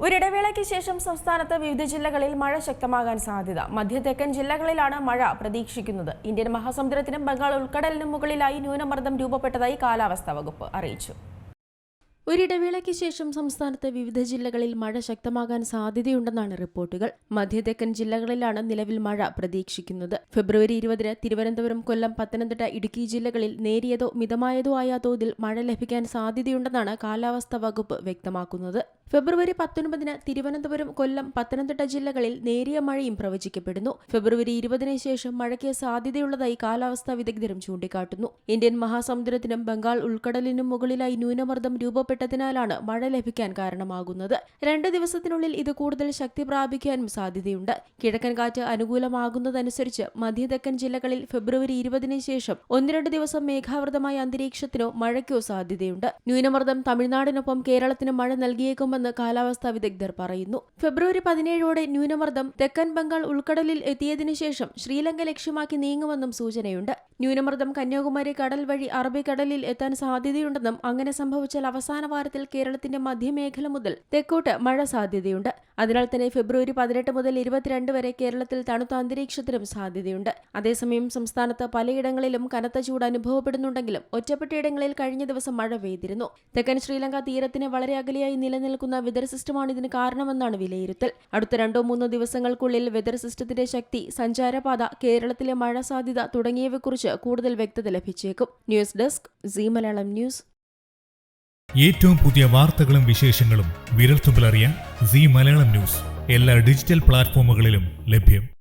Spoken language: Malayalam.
ഒരിടവേളയ്ക്ക് ശേഷം സംസ്ഥാനത്ത് വിവിധ ജില്ലകളിൽ മഴ ശക്തമാകാൻ സാധ്യത. മധ്യ തെക്കൻ ജില്ലകളിലാണ് മഴ പ്രതീക്ഷിക്കുന്നത്. ഇന്ത്യൻ മഹാസമുദ്രത്തിനും ബംഗാൾ ഉൾക്കടലിനും മുകളിലായി ന്യൂനമർദ്ദം രൂപപ്പെട്ടതായി കാലാവസ്ഥാ വകുപ്പ് അറിയിച്ചു. ഒരിടവേളയ്ക്ക് ശേഷം സംസ്ഥാനത്ത് വിവിധ ജില്ലകളിൽ മഴ ശക്തമാകാൻ സാധ്യതയുണ്ടെന്നാണ് റിപ്പോർട്ടുകൾ. മധ്യതെക്കൻ ജില്ലകളിലാണ് നിലവിൽ മഴ പ്രതീക്ഷിക്കുന്നത്. ഫെബ്രുവരി ഇരുപതിന് തിരുവനന്തപുരം കൊല്ലം പത്തനംതിട്ട ഇടുക്കി ജില്ലകളിൽ നേരിയതോ മിതമായതോ ആയ തോതിൽ മഴ ലഭിക്കാൻ സാധ്യതയുണ്ടെന്നാണ് കാലാവസ്ഥാ വകുപ്പ് വ്യക്തമാക്കുന്നത്. ഫെബ്രുവരി പത്തൊൻപതിന് തിരുവനന്തപുരം കൊല്ലം പത്തനംതിട്ട ജില്ലകളിൽ നേരിയ മഴയും പ്രവചിക്കപ്പെടുന്നു. ഫെബ്രുവരി ഇരുപതിന് ശേഷം മഴയ്ക്ക് സാധ്യതയുള്ളതായി കാലാവസ്ഥാ വിദഗ്ധരും ചൂണ്ടിക്കാട്ടുന്നു. ഇന്ത്യൻ മഹാസമുദ്രത്തിനും ബംഗാൾ ഉൾക്കടലിനും മുകളിലായി ന്യൂനമർദ്ദം രൂപപ്പെട്ടതിനാലാണ് മഴ ലഭിക്കാൻ കാരണമാകുന്നത്. രണ്ട് ദിവസത്തിനുള്ളിൽ ഇത് കൂടുതൽ ശക്തി പ്രാപിക്കാനും സാധ്യതയുണ്ട്. കിഴക്കൻ കാറ്റ് അനുകൂലമാകുന്നതനുസരിച്ച് മധ്യതെക്കൻ ജില്ലകളിൽ ഫെബ്രുവരി ഇരുപതിന് ശേഷം ഒന്ന് രണ്ട് ദിവസം മേഘാവൃതമായ അന്തരീക്ഷത്തിനോ മഴയ്ക്കോ സാധ്യതയുണ്ട്. ന്യൂനമർദ്ദം തമിഴ്നാടിനൊപ്പം കേരളത്തിന് മഴ നൽകിയേക്കുമെന്ന് കാലാവസ്ഥാ വിദഗ്ധർ പറയുന്നു. ഫെബ്രുവരി പതിനേഴോടെ ന്യൂനമർദ്ദം തെക്കൻ ബംഗാൾ ഉൾക്കടലിൽ എത്തിയതിനു ശേഷം ശ്രീലങ്ക ലക്ഷ്യമാക്കി നീങ്ങുമെന്നും സൂചനയുണ്ട്. ന്യൂനമർദ്ദം കന്യാകുമാരി കടൽ വഴി അറബിക്കടലിൽ എത്താൻ സാധ്യതയുണ്ടെന്നും അങ്ങനെ സംഭവിച്ചാൽ അവസാന വാരത്തിൽ കേരളത്തിന്റെ മധ്യമേഖല മുതൽ തെക്കോട്ട് മഴ സാധ്യതയുണ്ട്. അതിനാൽ തന്നെ ഫെബ്രുവരി പതിനെട്ട് മുതൽ ഇരുപത്തിരണ്ട് വരെ കേരളത്തിൽ തണുത്ത അന്തരീക്ഷത്തിനും സാധ്യതയുണ്ട്. അതേസമയം സംസ്ഥാനത്ത് പലയിടങ്ങളിലും കനത്ത ചൂട് അനുഭവപ്പെടുന്നുണ്ടെങ്കിലും ഒറ്റപ്പെട്ടയിടങ്ങളിൽ കഴിഞ്ഞ ദിവസം മഴ പെയ്തിരുന്നു. തെക്കൻ ശ്രീലങ്ക തീരത്തിന് വളരെ അകലെയായി നിലനിൽക്കുന്ന വെതർ സിസ്റ്റമാണ് ഇതിന് കാരണമെന്നാണ് വിലയിരുത്തൽ. അടുത്ത രണ്ടോ മൂന്നോ ദിവസങ്ങൾക്കുള്ളിൽ വെതർ സിസ്റ്റത്തിന്റെ ശക്തി സഞ്ചാരപാത കേരളത്തിലെ മഴ സാധ്യത തുടങ്ങിയവയെക്കുറിച്ച് കൂടുതൽ വ്യക്തത ലഭിച്ചേക്കും. News desk C Malayalam news. ഏറ്റവും പുതിയ വാർത്തകളും വിശേഷങ്ങളും വിരൽത്തുമ്പിലറിയാൻ സി മലയാളം ന്യൂസ്. എല്ലാ ഡിജിറ്റൽ പ്ലാറ്റ്ഫോമുകളിലും ലഭ്യം.